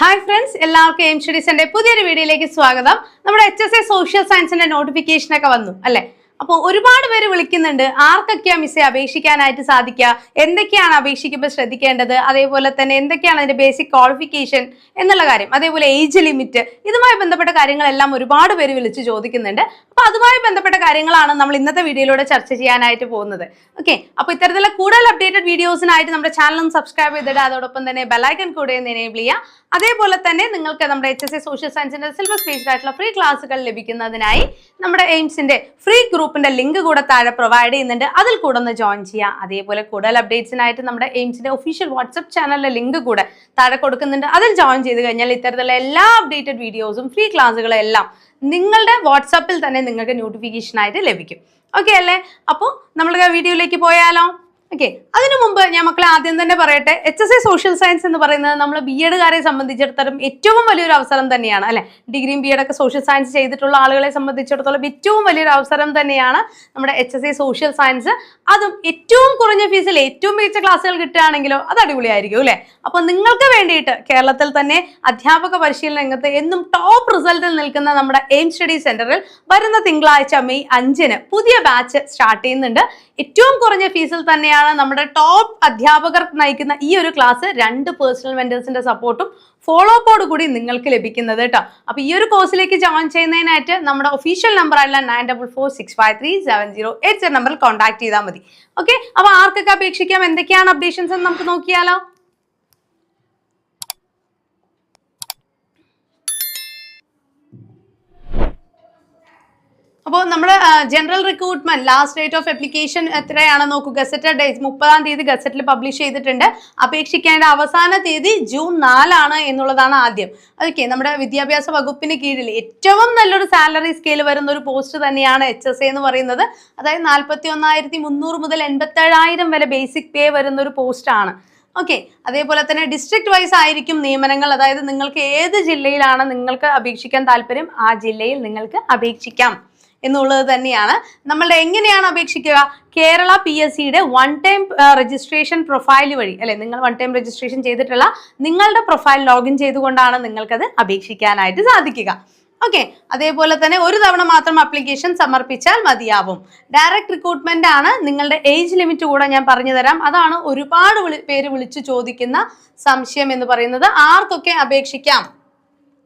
Hi friends എല്ലാവർക്കും M സ്റ്റഡീസിന്റെ പുതിയൊരു വീഡിയോയിലേക്ക് സ്വാഗതം. നമ്മുടെ എച്ച് എസ് എ സോഷ്യൽ സയൻസിന്റെ നോട്ടിഫിക്കേഷൻ ഒക്കെ വന്നു അല്ലെ? അപ്പോൾ ഒരുപാട് പേര് വിളിക്കുന്നുണ്ട് ആർക്കൊക്കെയാ മിസ്സെ അപേക്ഷിക്കാനായിട്ട് സാധിക്കുക? എന്തൊക്കെയാണ് അപേക്ഷിക്കുമ്പോൾ ശ്രദ്ധിക്കേണ്ടത്? അതേപോലെ തന്നെ എന്തൊക്കെയാണ് അതിന്റെ ബേസിക് ക്വാളിഫിക്കേഷൻ എന്നുള്ള കാര്യം അതേപോലെ ഏജ് ലിമിറ്റ് ഇതുമായി ബന്ധപ്പെട്ട കാര്യങ്ങളെല്ലാം ഒരുപാട് പേര് വിളിച്ച് ചോദിക്കുന്നുണ്ട്. അപ്പോൾ അതുമായി ബന്ധപ്പെട്ട കാര്യങ്ങളാണ് നമ്മൾ ഇന്നത്തെ വീഡിയോയിലൂടെ ചർച്ച ചെയ്യാനായിട്ട് പോകുന്നത്. ഓക്കെ അപ്പോൾ ഇത്തരത്തിലുള്ള കൂടുതൽ അപ്ഡേറ്റഡ് വീഡിയോസിനായിട്ട് നമ്മുടെ ചാനലും സബ്സ്ക്രൈബ് ചെയ്തിട്ട് അതോടൊപ്പം തന്നെ ബെലൈക്കൺ കൂടെ എനേബിൾ ചെയ്യുക. അതേപോലെ തന്നെ നിങ്ങൾക്ക് നമ്മുടെ എച്ച് എസ് സോഷ്യൽ സയൻസിന്റെ സിലബസ് ബേസ്ഡ് ആയിട്ടുള്ള ഫ്രീ ക്ലാസ്സുകൾ ലഭിക്കുന്നതിനായി നമ്മുടെ എയിംസിന്റെ ഫ്രീ ഗ്രൂപ്പിന്റെ ലിങ്ക് കൂടെ താഴെ പ്രൊവൈഡ് ചെയ്യുന്നുണ്ട്. അതിൽ കൂടെ ഒന്ന് ജോയിൻ ചെയ്യാം അതേപോലെ കൂടുതൽ അപ്ഡേറ്റ്സിനായിട്ട് നമ്മുടെ എയിംസിന്റെ ഒഫീഷ്യൽ വാട്സ്ആപ്പ് ചാനലിലെ ലിങ്ക് കൂടെ താഴെ കൊടുക്കുന്നുണ്ട്. അതിൽ ജോയിൻ ചെയ്ത് കഴിഞ്ഞാൽ ഇത്തരത്തിലുള്ള എല്ലാ അപ്ഡേറ്റഡ് വീഡിയോസും ഫ്രീ ക്ലാസ്സുകളും എല്ലാം നിങ്ങളുടെ വാട്സാപ്പിൽ തന്നെ നിങ്ങൾക്ക് നോട്ടിഫിക്കേഷൻ ആയിട്ട് ലഭിക്കും. ഓക്കെ അല്ലേ? അപ്പോൾ നമ്മൾ വീഡിയോയിലേക്ക് പോയാലോ? ഓക്കെ അതിനു മുമ്പ് ഞാൻ മക്കളെ ആദ്യം തന്നെ പറയട്ടെ H S A social science എന്ന് പറയുന്നത് നമ്മൾ ബി എഡുകാരെ സംബന്ധിച്ചിടത്തോളം ഏറ്റവും വലിയൊരു അവസരം തന്നെയാണ് അല്ലെ? ഡിഗ്രിയും ബി എഡൊക്കെ സോഷ്യൽ സയൻസ് ചെയ്തിട്ടുള്ള ആളുകളെ സംബന്ധിച്ചിടത്തോളം ഏറ്റവും വലിയൊരു അവസരം തന്നെയാണ് നമ്മുടെ H S A social science അതും ഏറ്റവും കുറഞ്ഞ ഫീസിൽ ഏറ്റവും മികച്ച ക്ലാസ്സുകൾ കിട്ടുകയാണെങ്കിലോ അത് അടിപൊളിയായിരിക്കും അല്ലേ? അപ്പോൾ നിങ്ങൾക്ക് വേണ്ടിയിട്ട് കേരളത്തിൽ തന്നെ അധ്യാപക പരിശീലന രംഗത്ത് എന്നും ടോപ്പ് റിസൾട്ടിൽ നിൽക്കുന്ന നമ്മുടെ എയിം സ്റ്റഡി സെന്ററിൽ വരുന്ന തിങ്കളാഴ്ച മെയ് അഞ്ചിന് പുതിയ ബാച്ച് സ്റ്റാർട്ട് ചെയ്യുന്നുണ്ട്. ഏറ്റവും കുറഞ്ഞ ഫീസിൽ തന്നെയാണ് നമ്മുടെ ടോപ്പ് അധ്യാപകർ നയിക്കുന്ന ഈ ഒരു ക്ലാസ് രണ്ട് പേഴ്സണൽ മെന്റേഴ്സിന്റെ സപ്പോർട്ടും ഫോളോ അപ്പോട് കൂടി നിങ്ങൾക്ക് ലഭിക്കുന്നത് കേട്ടോ അപ്പൊ ഈ ഒരു കോഴ്സിലേക്ക് ജോയിൻ ചെയ്യുന്നതിനായിട്ട് നമ്മുടെ ഒഫീഷ്യൽ നമ്പർ ആയിട്ടുള്ള nine double four six five three seven zero eight seven നമ്പറിൽ കോൺടാക്ട് ചെയ്താൽ മതി. ഓക്കെ അപ്പൊ ആർക്കൊക്കെ അപേക്ഷിക്കാം? എന്തൊക്കെയാണ് അപ്ഡേഷൻസ് എന്ന് നമുക്ക് നോക്കിയാലോ? അപ്പോൾ നമ്മുടെ general recruitment last date of application എത്രയാണ് നോക്കൂ. ഗസറ്റഡ് ഡേറ്റ് മുപ്പതാം തീയതി ഗസറ്റിൽ പബ്ലിഷ് ചെയ്തിട്ടുണ്ട്. അപേക്ഷിക്കേണ്ട അവസാന തീയതി ജൂൺ നാലാണ് എന്നുള്ളതാണ് ആദ്യം. ഓക്കെ നമ്മുടെ വിദ്യാഭ്യാസ വകുപ്പിന് കീഴിൽ ഏറ്റവും നല്ലൊരു സാലറി സ്കെയിൽ വരുന്ന ഒരു പോസ്റ്റ് തന്നെയാണ് എച്ച് എസ് എന്ന് പറയുന്നത്. അതായത് നാൽപ്പത്തി ഒന്നായിരത്തി മുന്നൂറ് മുതൽ എൺപത്തേഴായിരം വരെ ബേസിക് പേ വരുന്ന ഒരു പോസ്റ്റാണ് ഓക്കെ അതേപോലെ തന്നെ ഡിസ്ട്രിക്ട് വൈസ് ആയിരിക്കും നിയമനങ്ങൾ. അതായത് നിങ്ങൾക്ക് ഏത് ജില്ലയിലാണ് നിങ്ങൾക്ക് അപേക്ഷിക്കാൻ താല്പര്യം? ആ ജില്ലയിൽ നിങ്ങൾക്ക് അപേക്ഷിക്കാം. എന്നുള്ളത് തന്നെയാണ്. നമ്മളുടെ എങ്ങനെയാണ് അപേക്ഷിക്കുക? കേരള പി എസ് സിയുടെ വൺ ടൈം രജിസ്ട്രേഷൻ പ്രൊഫൈൽ വഴി അല്ലെ? നിങ്ങൾ വൺ ടൈം രജിസ്ട്രേഷൻ ചെയ്തിട്ടുള്ള നിങ്ങളുടെ പ്രൊഫൈൽ ലോഗിൻ ചെയ്തുകൊണ്ടാണ് നിങ്ങൾക്കത് അപേക്ഷിക്കാനായിട്ട് സാധിക്കുക. ഓക്കെ അതേപോലെ തന്നെ ഒരു തവണ മാത്രം അപ്ലിക്കേഷൻ സമർപ്പിച്ചാൽ മതിയാവും. ഡയറക്റ്റ് റിക്രൂട്ട്മെന്റ് ആണ് നിങ്ങളുടെ ഏജ് ലിമിറ്റ് കൂടെ ഞാൻ പറഞ്ഞു തരാം. അതാണ് ഒരുപാട് പേര് വിളിച്ചു ചോദിക്കുന്ന സംശയം എന്ന് പറയുന്നത്. ആർക്കൊക്കെ അപേക്ഷിക്കാം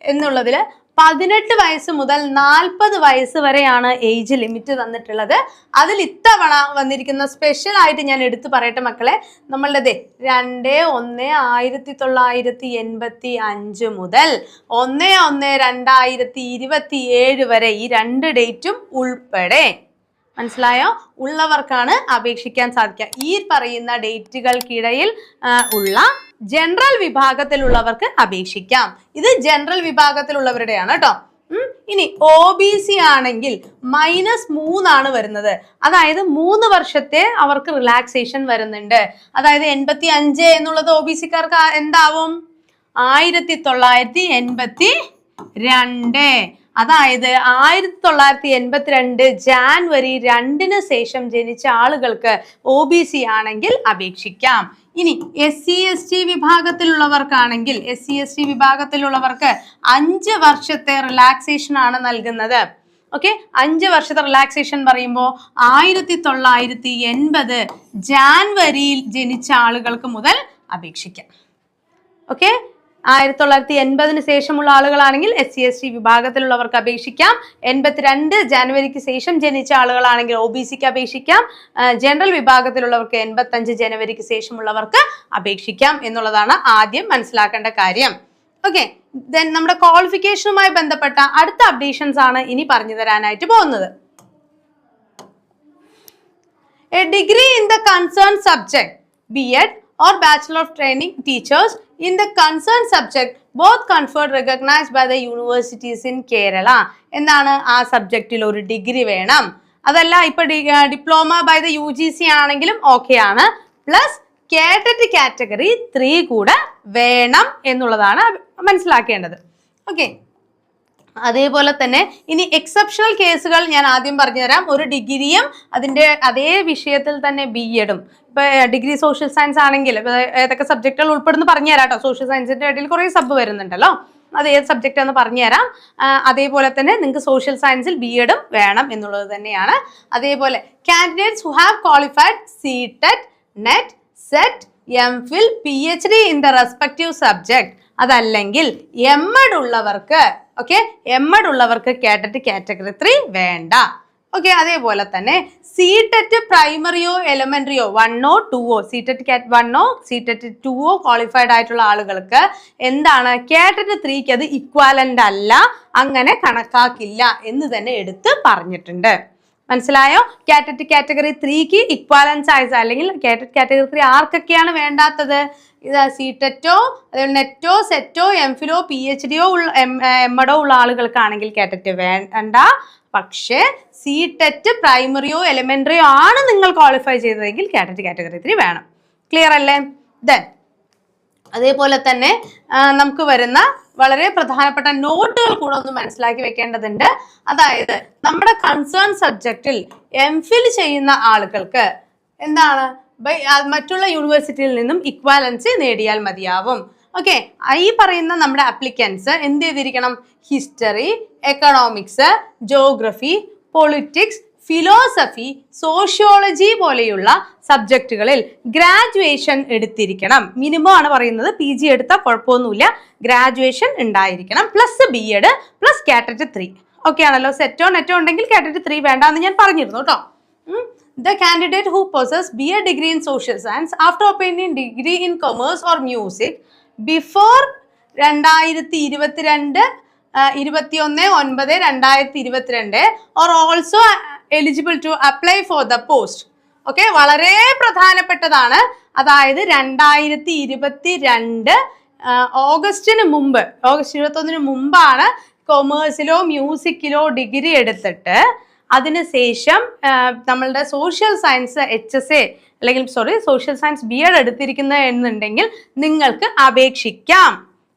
എന്നുള്ളതിൽ പതിനെട്ട് വയസ്സ് മുതൽ നാൽപ്പത് വയസ്സ് വരെയാണ് ഏജ് ലിമിറ്റ് തന്നിട്ടുള്ളത്. അതിൽ ഇത്തവണ വന്നിരിക്കുന്ന സ്പെഷ്യൽ ആയിട്ട് ഞാൻ എടുത്തു പറയട്ടെ മക്കളെ. നമ്മളുടെ രണ്ട് ഒന്ന് ആയിരത്തി തൊള്ളായിരത്തി എൺപത്തി അഞ്ച് മുതൽ ഒന്ന് ഒന്ന് രണ്ടായിരത്തി ഇരുപത്തി ഏഴ് വരെ ഈ രണ്ട് ഡേറ്റും ഉൾപ്പെടെ. മനസ്സിലായോ? ഉള്ളവർക്കാണ് അപേക്ഷിക്കാൻ സാധിക്കുക. ഈ പറയുന്ന ഡേറ്റുകൾക്കിടയിൽ ഉള്ള ജനറൽ വിഭാഗത്തിലുള്ളവർക്ക് അപേക്ഷിക്കാം. ഇത് ജനറൽ വിഭാഗത്തിലുള്ളവരുടെയാണ് കേട്ടോ. ഇനി ഒ ബി സി ആണെങ്കിൽ മൈനസ് മൂന്നാണ് വരുന്നത്. അതായത് മൂന്ന് വർഷത്തെ അവർക്ക് റിലാക്സേഷൻ വരുന്നുണ്ട്. അതായത് എൺപത്തി അഞ്ച് എന്നുള്ളത് ഒ ബി സിക്കാർക്ക് എന്താവും ആയിരത്തി തൊള്ളായിരത്തി എൺപത്തി രണ്ട് അതായത് ആയിരത്തി തൊള്ളായിരത്തി എൺപത്തിരണ്ട് ജാൻവരി രണ്ടിന് ശേഷം ജനിച്ച ആളുകൾക്ക് ഒ ബി സി ആണെങ്കിൽ അപേക്ഷിക്കാം. ഇനി എസ് സി എസ് ടി വിഭാഗത്തിലുള്ളവർക്കാണെങ്കിൽ എസ് സി എസ് ടി വിഭാഗത്തിലുള്ളവർക്ക് അഞ്ച് വർഷത്തെ റിലാക്സേഷൻ ആണ് നൽകുന്നത്. ഓക്കെ അഞ്ച് വർഷത്തെ റിലാക്സേഷൻ പറയുമ്പോൾ ആയിരത്തി തൊള്ളായിരത്തി എൺപത് ജാൻവരിയിൽ ജനിച്ച ആളുകൾക്ക് മുതൽ അപേക്ഷിക്കാം. ഓക്കെ ആയിരത്തി തൊള്ളായിരത്തി എൺപതിന് ശേഷമുള്ള ആളുകളാണെങ്കിൽ എസ് സി എസ് ടി വിഭാഗത്തിലുള്ളവർക്ക് അപേക്ഷിക്കാം. എൺപത്തിരണ്ട് ജനുവരിക്ക് ശേഷം ജനിച്ച ആളുകളാണെങ്കിൽ ഒ ബി സിക്ക് അപേക്ഷിക്കാം. ജനറൽ വിഭാഗത്തിലുള്ളവർക്ക് എൺപത്തഞ്ച് ജനുവരിക്ക് ശേഷമുള്ളവർക്ക് അപേക്ഷിക്കാം എന്നുള്ളതാണ് ആദ്യം മനസ്സിലാക്കേണ്ട കാര്യം. ഓക്കെ ദെൻ നമ്മുടെ ക്വാളിഫിക്കേഷനുമായി ബന്ധപ്പെട്ട അടുത്ത അപ്ഡേഷൻസ് ആണ് ഇനി പറഞ്ഞു തരാനായിട്ട് പോകുന്നത്. A degree in the concern subject B Ed or bachelor of training teachers in the concerned subject both conferred recognized by the universities in Kerala. എന്താണ് ആ സബ്ജക്റ്റിൽ ഒരു ഡിഗ്രി വേണം? അതല്ല ഇപ്പൊ diploma by the U G C ആണെങ്കിലും okay ആണ്. Plus KTET category three കൂടെ വേണം എന്നുള്ളതാണ് മനസ്സിലാക്കേണ്ടത്. ഓക്കെ അതേപോലെ തന്നെ ഇനി എക്സെപ്ഷണൽ കേസുകൾ ഞാൻ ആദ്യം പറഞ്ഞുതരാം. ഒരു ഡിഗ്രിയും അതിന്റെ അതേ വിഷയത്തിൽ തന്നെ ബി എഡും ഇപ്പം ഡിഗ്രി സോഷ്യൽ സയൻസ് ആണെങ്കിൽ ഏതൊക്കെ സബ്ജക്റ്റുകൾ ഉൾപ്പെടുന്നു പറഞ്ഞുതരാം കേട്ടോ സോഷ്യൽ സയൻസിന്റെ ഇടയിൽ കുറേ സബ് വരുന്നുണ്ടല്ലോ. അത് ഏത് സബ്ജക്റ്റ് എന്ന് പറഞ്ഞുതരാം. അതേപോലെ തന്നെ നിങ്ങൾക്ക് സോഷ്യൽ സയൻസിൽ ബി എഡും വേണം എന്നുള്ളത് തന്നെയാണ്. അതേപോലെ candidates who have qualified C TET NET SET M Phil P H D in the respective subject അതല്ലെങ്കിൽ എം എഡ് ഉള്ളവർക്ക് ഓക്കെ എം എഡ് ഉള്ളവർക്ക് കാറ്ററ്റ് കാറ്റഗറി ത്രീ വേണ്ട. ഓക്കെ അതേപോലെ തന്നെ സി ടെറ്റ് പ്രൈമറിയോ എലമെന്ററിയോ വണ്ണോ ടൂവോ സി ടെറ്റ് കാറ്റ് വണ്ണോ സി ടെറ്റ് ടൂവോ ക്വാളിഫൈഡ് ആയിട്ടുള്ള ആളുകൾക്ക് എന്താണ്? കാറ്ററ്റ് ത്രീക്ക് അത് ഇക്വാലന്റ് അല്ല അങ്ങനെ കണക്കാക്കില്ല എന്ന് തന്നെ എടുത്ത് പറഞ്ഞിട്ടുണ്ട്. മനസ്സിലായോ? കാറ്ററ്റ് കാറ്റഗറി ത്രീക്ക് ഇക്വാലൻസ് ആയ അല്ലെങ്കിൽ കാറ്ററ്റ് കാറ്റഗറി ത്രീ ആർക്കൊക്കെയാണ് വേണ്ടാത്തത്? ഇത് സി ടെറ്റോ അതേപോലെ നെറ്റോ സെറ്റോ എംഫിലോ പി എച്ച് ഡിയോ ഉള്ള എമ്മഡോ ഉള്ള ആളുകൾക്കാണെങ്കിൽ കാറ്ററ്റ് വേണ്ട. പക്ഷേ സി ടെറ്റ് പ്രൈമറിയോ എലിമെന്ററിയോ ആണ് നിങ്ങൾ ക്വാളിഫൈ ചെയ്തതെങ്കിൽ കാറ്ററ്റ് കാറ്റഗറി ത്രീ വേണം. ക്ലിയർ അല്ലേ? ദെൻ അതേപോലെ തന്നെ നമുക്ക് വരുന്ന വളരെ പ്രധാനപ്പെട്ട നോട്ടുകൾ കൂടെ ഒന്ന് മനസ്സിലാക്കി വെക്കേണ്ടതുണ്ട്. അതായത് നമ്മുടെ കൺസേൺ സബ്ജക്റ്റിൽ എം ഫിൽ ചെയ്യുന്ന ആളുകൾക്ക് എന്താണ്? ബൈ മറ്റുള്ള യൂണിവേഴ്സിറ്റിയിൽ നിന്നും ഇക്വാലൻസി നേടിയാൽ മതിയാവും. ഓക്കെ ഈ പറയുന്ന നമ്മുടെ അപ്ലിക്കൻസ് എന്ത് ചെയ്തിരിക്കണം? History economics geography politics philosophy sociology പോലെയുള്ള സബ്ജക്റ്റുകളിൽ ഗ്രാജുവേഷൻ എടുത്തിരിക്കണം. മിനിമം ആണ് പറയുന്നത് പി ജി എടുത്താൽ കുഴപ്പമൊന്നുമില്ല. ഗ്രാജുവേഷൻ ഉണ്ടായിരിക്കണം. Plus B Ed plus KTET three okay ആണല്ലോ. സെറ്റോ നെറ്റോ ഉണ്ടെങ്കിൽ കാറ്ററ്റ് ത്രീ വേണ്ട എന്ന് ഞാൻ പറഞ്ഞിരുന്നു കേട്ടോ. The candidate who possess B A degree in social science after opinion degree in commerce or music before രണ്ടായിരത്തി ഇരുപത്തിരണ്ട് ഇരുപത്തി ഒന്ന് ഒൻപത് രണ്ടായിരത്തി ഇരുപത്തിരണ്ട് or also eligible to apply for the post okay വളരെ പ്രധാനപ്പെട്ടതാണ്. അതായത് രണ്ടായിരത്തി ഇരുപത്തി രണ്ട് ഓഗസ്റ്റിന് മുമ്പ് ഓഗസ്റ്റ് ഇരുപത്തൊന്നിന് മുമ്പാണ് കൊമേഴ്സിലോ മ്യൂസിക്കിലോ ഡിഗ്രി എടുത്തിട്ട് അതിനുശേഷം നമ്മളുടെ social science H S A അല്ലെങ്കിൽ sorry social science B Ed എടുത്തിരിക്കുന്ന എന്നുണ്ടെങ്കിൽ നിങ്ങൾക്ക് അപേക്ഷിക്കാം.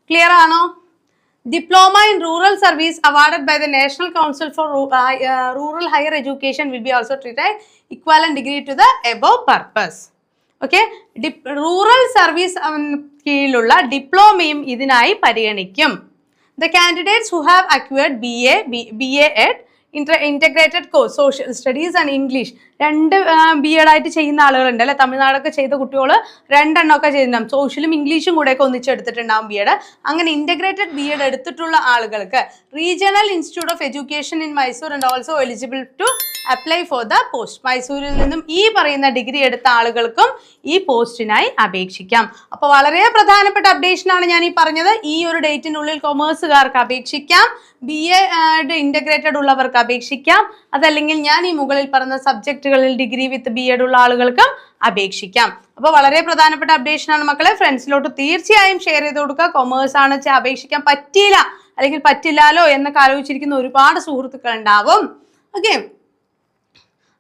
ക്ലിയർ ആണോ? Diploma in Rural Service awarded by the National Council for Ru- uh, uh, Rural Higher Education will be also treated equivalent degree to the above purpose. Okay rural service കീഴിലുള്ള ഡിപ്ലോമയും ഇതിനായി പരിഗണിക്കും the candidates who have acquired B A B A Ed inter integrated course social studies and English രണ്ട് B Ed ആയിട്ട് ചെയ്യുന്ന ആളുകളുണ്ട് അല്ലെ? തമിഴ്നാടൊക്കെ ചെയ്ത കുട്ടികൾ രണ്ടെണ്ണമൊക്കെ ചെയ്തിട്ടുണ്ടാകും സോഷ്യലും ഇംഗ്ലീഷും കൂടെ ഒക്കെ ഒന്നിച്ചെടുത്തിട്ടുണ്ടാവും ബി എഡ് അങ്ങനെ ഇന്റഗ്രേറ്റഡ് ബി എഡ് എടുത്തിട്ടുള്ള ആളുകൾക്ക് regional institute of education in Mysore and also eligible to apply for the post മൈസൂരിൽ നിന്നും ഈ പറയുന്ന ഡിഗ്രി എടുത്ത ആളുകൾക്കും ഈ പോസ്റ്റിനായി അപേക്ഷിക്കാം. അപ്പോൾ വളരെ പ്രധാനപ്പെട്ട അപ്ഡേഷൻ ആണ് ഞാൻ ഈ പറഞ്ഞത്. ഈ ഒരു ഡേറ്റിനുള്ളിൽ കൊമേഴ്സുകാർക്ക് അപേക്ഷിക്കാം. ബി എ ഇന്റഗ്രേറ്റഡ് ഉള്ളവർക്ക് അപേക്ഷിക്കാം. അതല്ലെങ്കിൽ ഞാൻ ഈ മുകളിൽ പറഞ്ഞ സബ്ജക്റ്റുകളിൽ ഡിഗ്രി വിത്ത് ബി എഡ് ഉള്ള ആളുകൾക്കും അപേക്ഷിക്കാം. അപ്പോൾ വളരെ പ്രധാനപ്പെട്ട അപ്ഡേഷൻ ആണ് മക്കളെ. ഫ്രണ്ട്സിലോട്ട് തീർച്ചയായും ഷെയർ ചെയ്ത് കൊടുക്കുക. കൊമേഴ്സ് ആണ് അപേക്ഷിക്കാൻ പറ്റിയില്ല. അല്ലെങ്കിൽ പറ്റില്ലാലോ എന്നൊക്കെ ആലോചിച്ചിരിക്കുന്ന ഒരുപാട് സുഹൃത്തുക്കൾ ഉണ്ടാവും. ഓക്കെ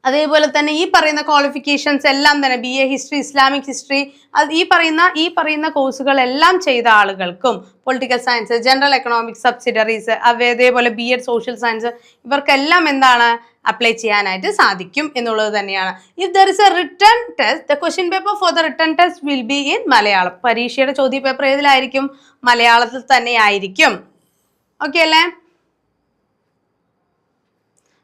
അതേപോലെ തന്നെ ഈ പറയുന്ന ക്വാളിഫിക്കേഷൻസ് എല്ലാം തന്നെ B A history Islamic history അത് ഈ പറയുന്ന ഈ പറയുന്ന കോഴ്സുകളെല്ലാം ചെയ്ത ആളുകൾക്കും political science general economics subsidiaries അതേപോലെ ബി എഡ് സോഷ്യൽ സയൻസ് ഇവർക്കെല്ലാം എന്താണ് അപ്ലൈ ചെയ്യാനായിട്ട് സാധിക്കും എന്നുള്ളത് തന്നെയാണ്. If there is a written test the question paper for the written test will be in Malayalam. പരീക്ഷയുടെ ചോദ്യ പേപ്പർ ഏതിലായിരിക്കും? മലയാളത്തിൽ തന്നെയായിരിക്കും ഓക്കെ അല്ലേ?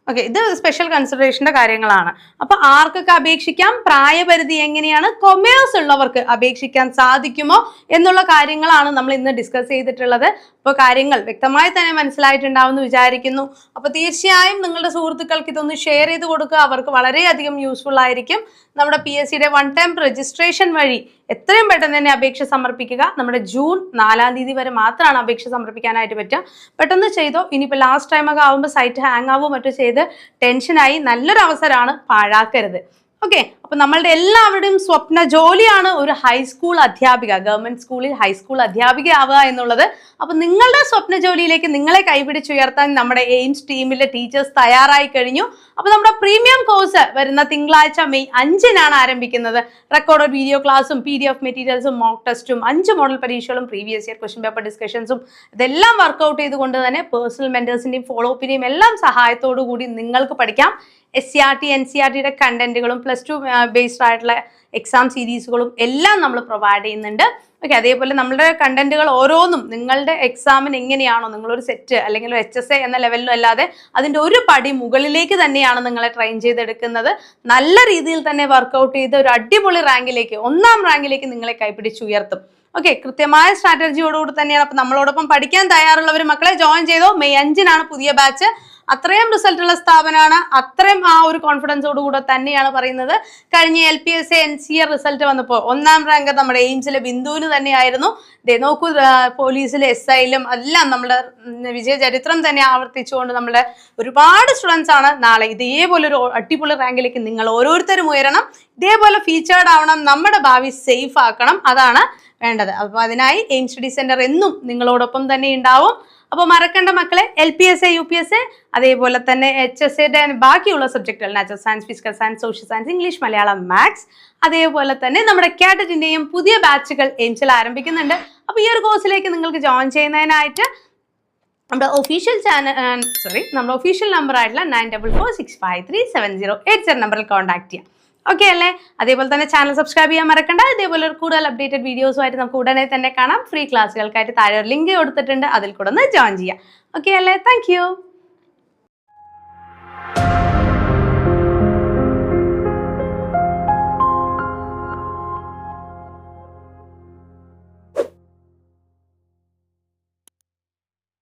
ഓക്കെ ഇത് സ്പെഷ്യൽ കൺസിഡറേഷന്റെ കാര്യങ്ങളാണ്. അപ്പൊ ആർക്കൊക്കെ അപേക്ഷിക്കാം? പ്രായപരിധി എങ്ങനെയാണ്? കൊമേഴ്സ് ഉള്ളവർക്ക് അപേക്ഷിക്കാൻ സാധിക്കുമോ? എന്നുള്ള കാര്യങ്ങളാണ് നമ്മൾ ഇന്ന് ഡിസ്കസ് ചെയ്തിട്ടുള്ളത്. അപ്പോൾ കാര്യങ്ങൾ വ്യക്തമായി തന്നെ മനസ്സിലായിട്ടുണ്ടാവുമെന്ന് വിചാരിക്കുന്നു. അപ്പോൾ തീർച്ചയായും നിങ്ങളുടെ സുഹൃത്തുക്കൾക്ക് ഇതൊന്ന് ഷെയർ ചെയ്ത് കൊടുക്കുക. അവർക്ക് വളരെയധികം യൂസ്ഫുൾ ആയിരിക്കും. നമ്മുടെ പി എസ് സിയുടെ വൺ ടൈം രജിസ്ട്രേഷൻ വഴി എത്രയും പെട്ടെന്ന് തന്നെ അപേക്ഷ സമർപ്പിക്കുക. നമ്മുടെ ജൂൺ നാലാം തീയതി വരെ മാത്രമാണ് അപേക്ഷ സമർപ്പിക്കാനായിട്ട് പറ്റുക. പെട്ടെന്ന് ചെയ്തോ ഇനിയിപ്പോൾ ലാസ്റ്റ് ടൈം ആവുമ്പോൾ സൈറ്റ് ഹാങ് ആവുമോ മറ്റോ ചെയ്ത് ടെൻഷനായി നല്ലൊരു അവസരമാണ് പാഴാക്കരുത്. ഓക്കെ അപ്പൊ നമ്മളുടെ എല്ലാവരുടെയും സ്വപ്ന ജോലിയാണ് ഒരു ഹൈസ്കൂൾ അധ്യാപിക ഗവൺമെന്റ് സ്കൂളിൽ ഹൈസ്കൂൾ അധ്യാപിക ആവുക എന്നുള്ളത്. അപ്പൊ നിങ്ങളുടെ സ്വപ്ന ജോലിയിലേക്ക് നിങ്ങളെ കൈപിടിച്ചുയർത്താൻ നമ്മുടെ എയിംസ് ടീമിലെ ടീച്ചേഴ്സ് തയ്യാറായി കഴിഞ്ഞു. അപ്പൊ നമ്മുടെ പ്രീമിയം കോഴ്സ് വരുന്ന തിങ്കളാഴ്ച മെയ് അഞ്ചിനാണ് ആരംഭിക്കുന്നത്. റെക്കോർഡ് വീഡിയോ ക്ലാസ്സും പി ഡി എഫ് മെറ്റീരിയൽസും മോക്ക് ടെസ്റ്റും അഞ്ച് മോഡൽ പരീക്ഷകളും പ്രീവിയസ് ഇയർ ക്വസ്റ്റ്യൻ പേപ്പർ ഡിസ്കഷൻസും ഇതെല്ലാം വർക്കൗട്ട് ചെയ്തുകൊണ്ട് തന്നെ പേഴ്സണൽ മെന്റേഴ്സിന്റെയും ഫോളോ അപ്പിന്റെയും എല്ലാം സഹായത്തോടു കൂടി നിങ്ങൾക്ക് പഠിക്കാം. S C R T N C R ടിയുടെ കണ്ടന്റുകളും പ്ലസ് ടു ബേസ്ഡ് ആയിട്ടുള്ള എക്സാം സീരീസുകളും എല്ലാം നമ്മൾ പ്രൊവൈഡ് ചെയ്യുന്നുണ്ട്. ഓക്കെ അതേപോലെ നമ്മുടെ കണ്ടന്റുകൾ ഓരോന്നും നിങ്ങളുടെ എക്സാമിന് എങ്ങനെയാണോ നിങ്ങളൊരു സെറ്റ് അല്ലെങ്കിൽ ഒരു എച്ച് എസ് എ എന്ന ലെവലിലും അല്ലാതെ അതിന്റെ ഒരു പടി മുകളിലേക്ക് തന്നെയാണ് നിങ്ങളെ ട്രെയിൻ ചെയ്തെടുക്കുന്നത്. നല്ല രീതിയിൽ തന്നെ വർക്കൗട്ട് ചെയ്ത് ഒരു അടിപൊളി റാങ്കിലേക്ക് ഒന്നാം റാങ്കിലേക്ക് നിങ്ങളെ കൈപിടിച്ചുയർത്തും ഓക്കെ കൃത്യമായ സ്ട്രാറ്റജിയോടുകൂടി തന്നെയാണ്. അപ്പം നമ്മളോടൊപ്പം പഠിക്കാൻ തയ്യാറുള്ളവർ മക്കളെ ജോയിൻ ചെയ്തോ. മെയ് അഞ്ചിനാണ് പുതിയ ബാച്ച് അത്രയും റിസൾട്ട് ഉള്ള സ്ഥാപനമാണ്. അത്രയും ആ ഒരു കോൺഫിഡൻസോടുകൂടെ തന്നെയാണ് പറയുന്നത്. കഴിഞ്ഞ L P S N C A result വന്നപ്പോൾ ഒന്നാം റാങ്ക് നമ്മുടെ എയിംസിലെ ബിന്ദുവിന് തന്നെയായിരുന്നു. നോക്കൂ പോലീസിലെ എസ് ഐയിലും എല്ലാം നമ്മുടെ വിജയ ചരിത്രം തന്നെ ആവർത്തിച്ചുകൊണ്ട് നമ്മുടെ ഒരുപാട് സ്റ്റുഡൻസ് ആണ്. നാളെ ഇതേപോലെ ഒരു അടിപൊളി റാങ്കിലേക്ക് നിങ്ങൾ ഓരോരുത്തരും ഉയരണം. ഇതേപോലെ ഫീച്ചേർഡ് ആവണം. നമ്മുടെ ഭാവി സേഫ് ആക്കണം. അതാണ് വേണ്ടത്. അപ്പോൾ അതിനായി എയിം സ്റ്റഡി സെന്റർ എന്നും നിങ്ങളോടൊപ്പം തന്നെ ഉണ്ടാവും. അപ്പോൾ മറക്കേണ്ട മക്കളെ L P S A U P S A അതേപോലെ തന്നെ എച്ച് എസ് എയുടെ ബാക്കിയുള്ള സബ്ജക്റ്റുകൾ natural science physical science social science English Malayalam maths അതേപോലെ തന്നെ നമ്മുടെ കാറ്ററ്റിന്റെയും പുതിയ ബാച്ചുകൾ എയിംസിൽ ആരംഭിക്കുന്നുണ്ട്. അപ്പോൾ ഈ ഒരു കോഴ്സിലേക്ക് നിങ്ങൾക്ക് ജോയിൻ ചെയ്യുന്നതിനായിട്ട് നമ്മുടെ ഒഫീഷ്യൽ ചാനൽ സോറി നമ്മുടെ ഒഫീഷ്യൽ നമ്പർ ആയിട്ടുള്ള nine double four six five three seven zero eight seven നമ്പറിൽ കോൺടാക്ട് ചെയ്യാം. ഓക്കെ അല്ലേ? അതേപോലെ തന്നെ ചാനൽ സബ്സ്ക്രൈബ് ചെയ്യാൻ മറക്കണ്ട. ഇതേപോലെ കൂടുതൽ അപ്ഡേറ്റഡ് വീഡിയോസുമായിട്ട് നമുക്ക് ഉടനെ തന്നെ കാണാം. ഫ്രീ ക്ലാസ്സുകൾക്കായിട്ട് താഴെ ലിങ്ക് കൊടുത്തിട്ടുണ്ട്. അതിൽ കൂടെ ഒന്ന് ജോയിൻ ചെയ്യാം. ഓക്കെ അല്ലേ? താങ്ക്